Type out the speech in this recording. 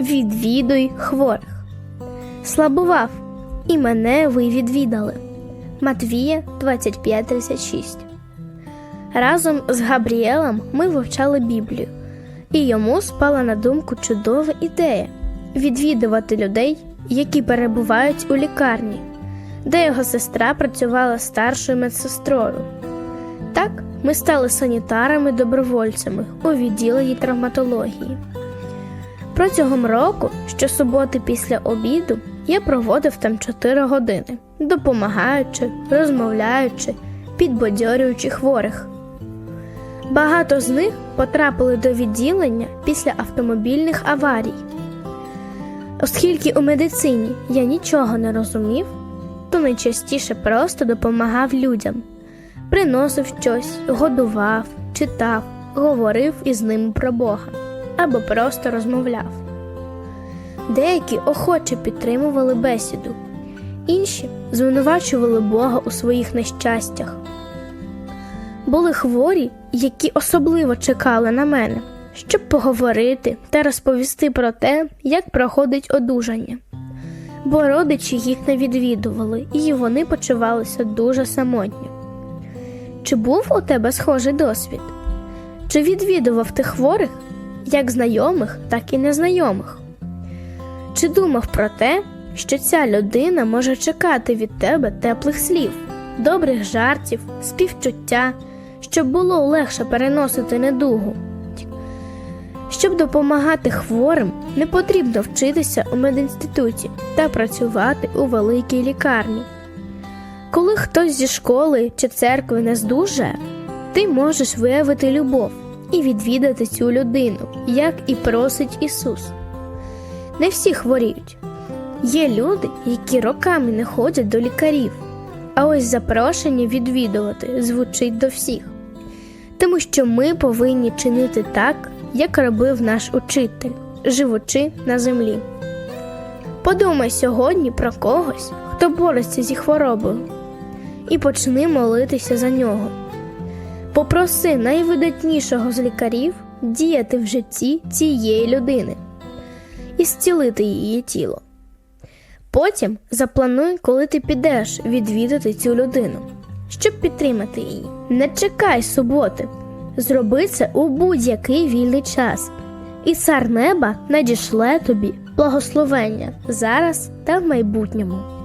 відвідуй хворих. Слабував, і мене ви відвідали. Матвія 25.36 Разом з Габріелем ми вивчали Біблію, і йому спала на думку чудова ідея відвідувати людей, які перебувають у лікарні, де його сестра працювала старшою медсестрою. Так ми стали санітарами-добровольцями у відділенні травматології. Протягом року, щосуботи після обіду, я проводив там 4 години, допомагаючи, розмовляючи, підбадьорюючи хворих. Багато з них потрапили до відділення після автомобільних аварій. Оскільки у медицині я нічого не розумів, то найчастіше просто допомагав людям, приносив щось, годував, читав, говорив із ними про Бога або просто розмовляв. Деякі охоче підтримували бесіду, інші звинувачували Бога у своїх нещастях. Були хворі, які особливо чекали на мене, щоб поговорити та розповісти про те, як проходить одужання. Бо родичі їх не відвідували, і вони почувалися дуже самотньо. Чи був у тебе схожий досвід? Чи відвідував ти хворих, як знайомих, так і незнайомих? Чи думав про те, що ця людина може чекати від тебе теплих слів, добрих жартів, співчуття, щоб було легше переносити недугу? Щоб допомагати хворим, не потрібно вчитися у медінституті та працювати у великій лікарні. Коли хтось зі школи чи церкви не здужає, ти можеш виявити любов і відвідати цю людину, як і просить Ісус. Не всі хворіють. Є люди, які роками не ходять до лікарів, а ось запрошення відвідувати звучить до всіх. Тому що ми повинні чинити так, як робив наш учитель, живучи на землі. Подумай сьогодні про когось, хто бореться зі хворобою, і почни молитися за нього. Попроси найвидатнішого з лікарів діяти в житті цієї людини і зцілити її тіло. Потім заплануй, коли ти підеш відвідати цю людину, щоб підтримати її. Не чекай суботи, зроби це у будь-який вільний час, і цар неба надішле тобі благословення зараз та в майбутньому.